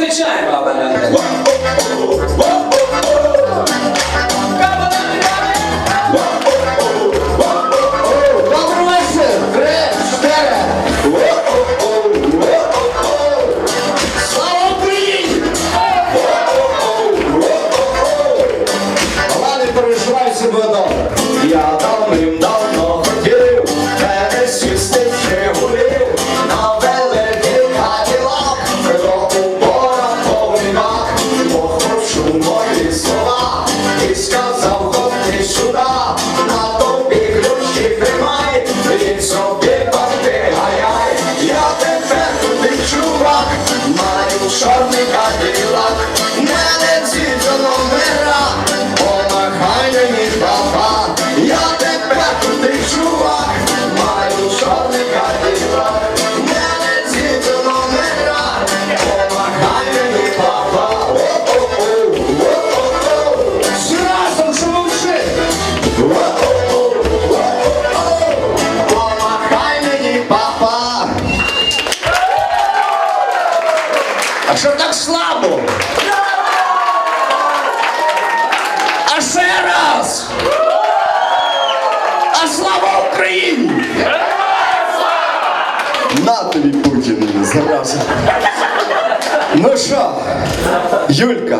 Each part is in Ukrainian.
Зустрічаємо, але Добрий На тобі Путін, зараз. Ну що, Юлька,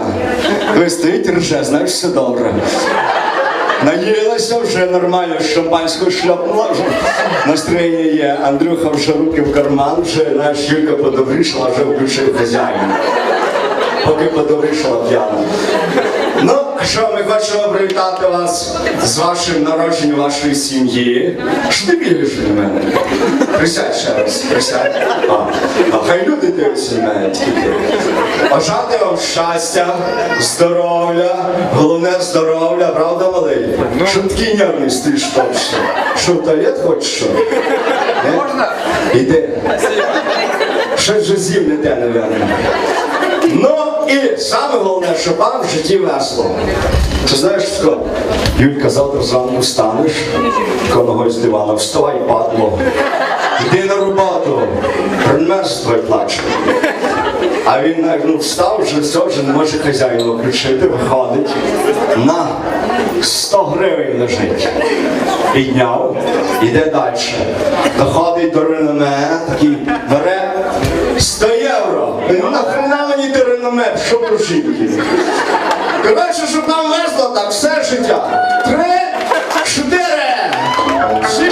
ви стоїть рже, знаєш, все добре. Наїлася вже нормально, шампанську шляпнула вже. Настроєння є. Андрюха вже руки в карман, вже наш Юлька подобрішала, вже включив хазяїн. Поки подобрішала п'яна. Ну, що ми хочемо привітати вас з вашим народженням вашої сім'ї. Що ти бігаєш від мене? Присядь ще раз, присядь. А, а хай люди дивляться на мене тільки. Бажати вам щастя, здоров'я, головне здоров'я, правда, малий? Що такий нервний стоїш точно? Що в туалет хочеш що? Можна? Іди. Щось же з'їв не те, напевно. Ну і саме головне, щоб вам в житті весело. Ти знаєш, що? Юлька, завтра зранку встанеш, ногою з дивана, вставай, падло. Йди на роботу, примерз твій плач. А він ну, встав, вже все, вже не може хазяїна включити, виходить. На 100 гривень лежить. Підняв, іде далі. Доходить до реноме, такий бере 100 євро. Ну нахрена мені те реноме, що про жінки? Коротше, щоб нам везло так все життя. Три, чотири. Всі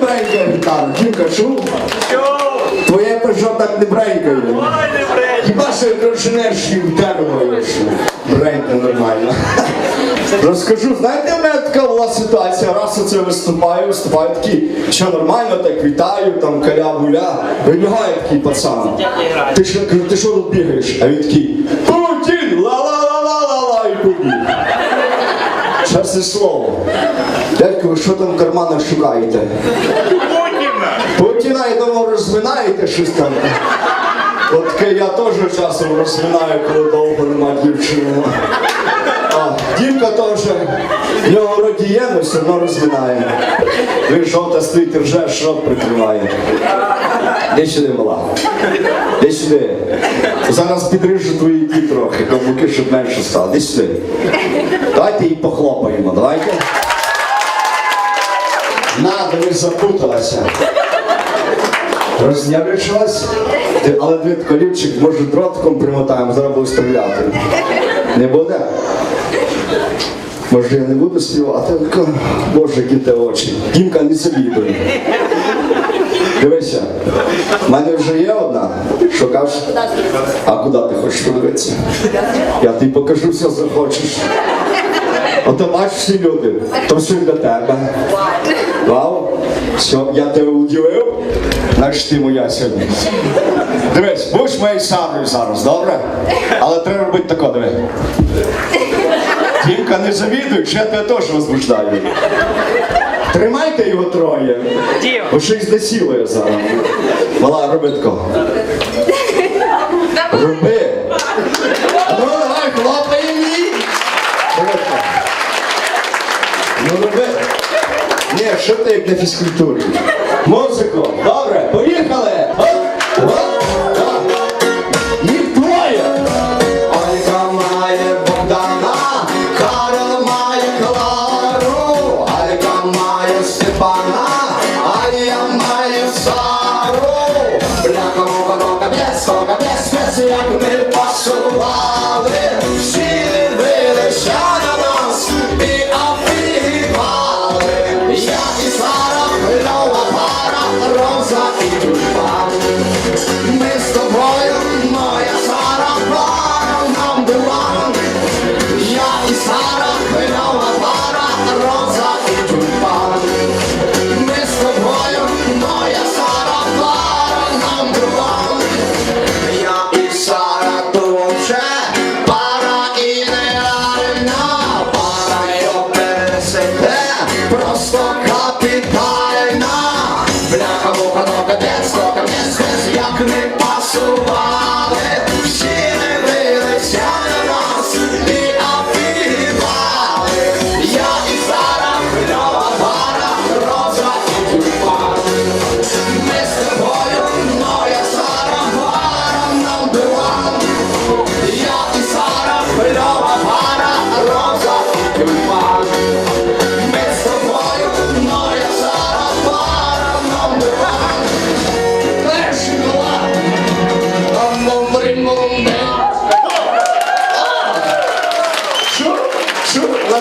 бренькає гітара? Дімка, чув? Твоє пежо так не бренькає. Хіба що інженерський дерево бренька нормально. Розкажу, знаєте, в мене така була ситуація, раз оце виступаю, виступаю такий, що нормально, так вітаю, там каля-буля. Вибігає такий пацан. Ти що, кажу, ти що тут бігаєш? А він такий, Путін, ла-ла-ла-ла-ла-ла, і побіг. Чесне слово. Дядько, ви що там в карманах шукаєте? Путіна, Путіна, я думав, розминаєте щось там. От таке я теж часом розминаю, коли довго нема дівчини. А, Дімка теж, в нього є, але все одно розминає. Він жовта стоїть, рже, шрот прикриває. Де сюди мала? Де сюди? Зараз підрижу твої ті трохи, каблуки, щоб менше стало. Де сюди? Давайте її похлопаємо, давайте. Надо, ви запуталася. Рознявичилась? Але дві колівчик, може, дротиком примотаємо, зараз буду стріляти. Не буде? Може, я не буду співати, Боже, які те очі. Дімка, не завідуй. Дивися, в мене вже є одна. Що кажеш? А куди ти хочеш подивитися? Я тобі покажу все захочеш. Ото бачиш люди, то все для тебе. Вау, все, я тебе удивив, значить ти моя сьогодні. Дивись, будеш моєю Сарою зараз, добре? Але треба робити тако, диви. Тімка, не завідуй, що я тебе теж возбуждаю. Тримайте його троє. Бо щось знасилує зараз. Мала, роби тако. Роби. Ну, давай, хлопай мені. Роби тако. Ну, роби. Ні, що ти як на фізкультурі? Музику. Добре, поїхали. Оп, оп, так. Їх троє. Ольга має Богдана, Карл просто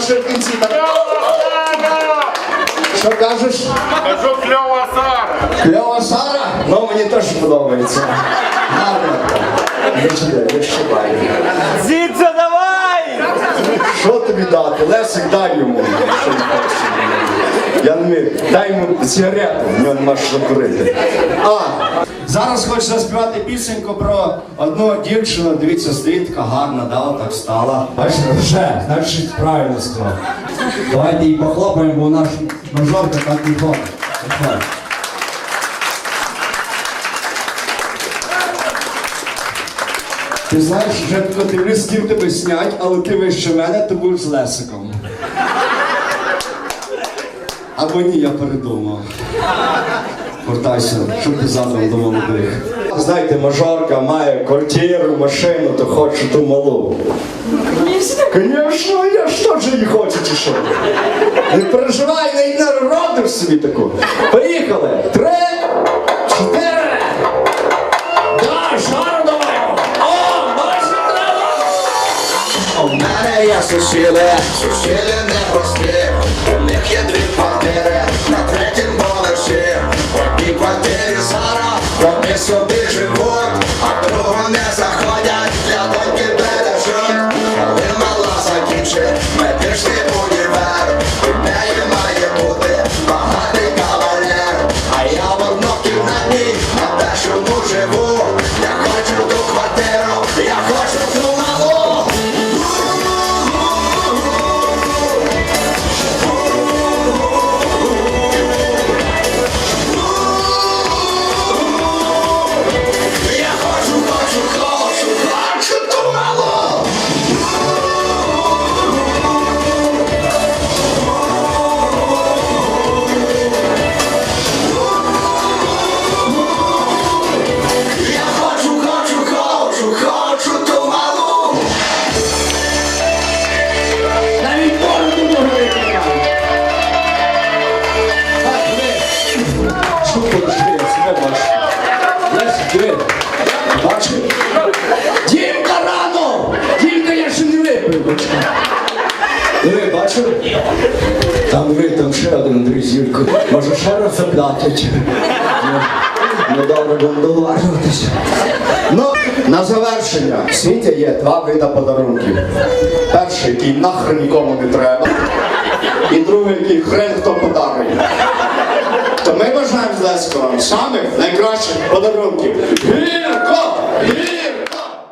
Лише в кінці так. Що кажеш? Кажу кльова Сара. Кльова Сара? Ну, мені теж подобається. Гарно. Не чуде, не давай! Що тобі дати? Лесик, дай йому. Що він хоче. Я не вмію. Сигарету, в нього нема що. А, зараз хочу заспівати пісеньку про одну дівчину. Дивіться, стоїть така гарна, да, отак стала. Бачите, вже, значить правильно сказав. Давайте їй похлопаємо, бо наш мажорка так не ходить. Ти знаєш, вже тако дивлюсь, з тебе снять, але ти вище мене, то будеш з Лесиком. Або ні, я передумав. Вертайся, що ти задом до молодих. Знаєте, мажорка має квартиру, машину, то хоче ту малу. Звісно, я що ж її хочу чи що? Не переживай, не народиш собі таку. Поїхали! Три, чотири. Да, шару давай! О, треба! У мене є сусіди, сусіди непрості У Там ви, там ще один Андрій з. Може ще раз заплатять? Ну, Ну добре, будемо договарюватися. Ну, на завершення. В світі є два види подарунків. Перший, який нахрен нікому не треба. І другий, який хрен хто подарує. То ми бажаємо з Лесько вам самих найкращих подарунків. Гірко! Гірко!